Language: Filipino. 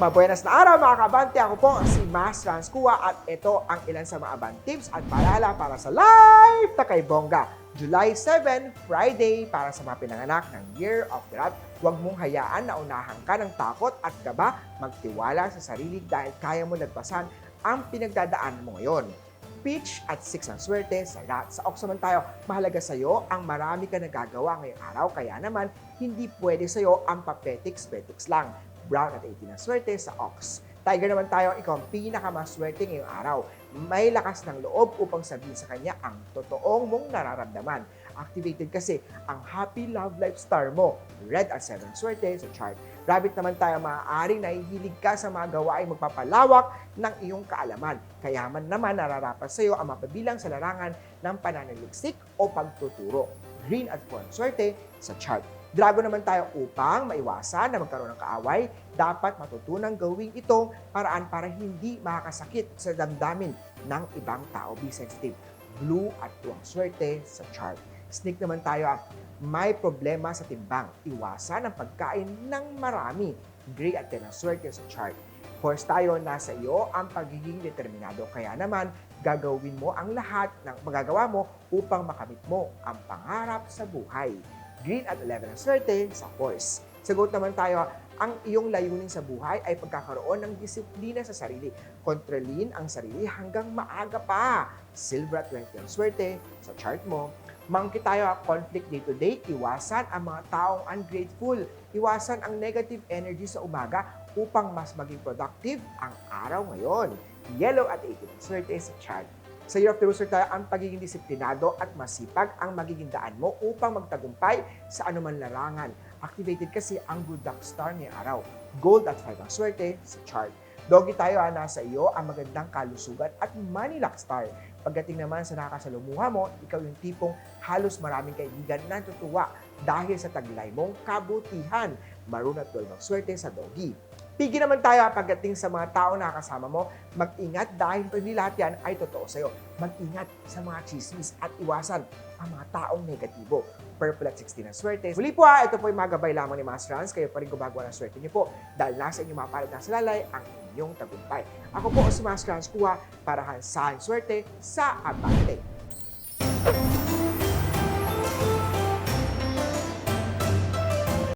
Mabuenas na araw mga kabante. Ako po si Mas Transcua at ito ang ilan sa mga abang tips at paalala para sa live na kay Bongga. July 7, Friday, para sa mga pinanganak ng Year of the Rat. Huwag mong hayaan na unahan ka ng takot at kaba. Magtiwala sa sarili dahil kaya mo lagpasan ang pinagdadaanan mo ngayon. Peach at 6 ang swerte sa rat. Sa Ox naman tayo, mahalaga sa'yo ang marami ka nagagawa ngayong araw. Kaya naman, hindi pwede sa'yo ang papetiks-petiks lang. Brown at 18 ang swerte sa Ox. Tiger naman tayo, ikaw ang pinakamaswerte ngayong araw. May lakas ng loob upang sabihin sa kanya ang totoong mong nararamdaman. Activated kasi ang happy love life star mo. Red at 7 swerte sa chart. Rabbit naman tayo, maaaring nahihilig ka sa mga gawaing magpapalawak ng iyong kaalaman. Kaya man naman nararapat sa iyo ang mapabilang sa larangan ng pananaliksik o pagtuturo. Green at 4 ang swerte sa chart. Dragon naman tayo upang maiwasan na magkaroon ng kaaway, dapat matutunang gawing ito paraan para hindi makakasakit sa damdamin ng ibang tao. Be sensitive. Blue at tuwang swerte sa chart. Snake naman tayo, ah, may problema sa timbang. Iwasan ang pagkain ng marami. Gray at ten ang swerte sa chart. Horse tayo, nasa iyo ang pagiging determinado. Kaya naman, gagawin mo ang lahat ng magagawa mo upang makamit mo ang pangarap sa buhay. Green at 11 ang sa horse. Sagot naman tayo, ang iyong layunin sa buhay ay pagkakaroon ng disiplina sa sarili. Kontrolin ang sarili hanggang maaga pa. Silver at 20 ang swerte sa chart mo. Monkey tayo, conflict day to day, iwasan ang mga taong ungrateful. Iwasan ang negative energy sa umaga upang mas maging productive ang araw ngayon. Yellow at 18 ang swerte sa chart. Sa Year of the Rooster tayo, ang pagiging disiplinado at masipag ang magiging daan mo upang magtagumpay sa anuman larangan. Activated kasi ang Good Luck Star ngayong araw. Gold at 5 ang swerte sa chart. Doggy tayo, ha, nasa iyo ang magandang kalusugan at money luck star. Pagdating naman sa nakasalumuha mo, ikaw yung tipong halos maraming kaibigan na natutuwa dahil sa taglay mong kabutihan. Maroon at 12 ang swerte sa doggy. Pigi naman tayo ha, pagdating sa mga tao na kasama mo, mag-ingat dahil hindi lahat yan ay totoo sa'yo. Mag-ingat sa mga chismis at iwasan ang mga taong negatibo. Purple at 16 ang swerte. Muli po ha, ito po yung mga gabay lamang ni Mas Franz. Kayo pa rin gumagawa ng swerte niyo po dahil nasa inyong mga palad na salalay ang inyong tagumpay. Ako po si Mas Franz Kuha para sa swerte sa Abante.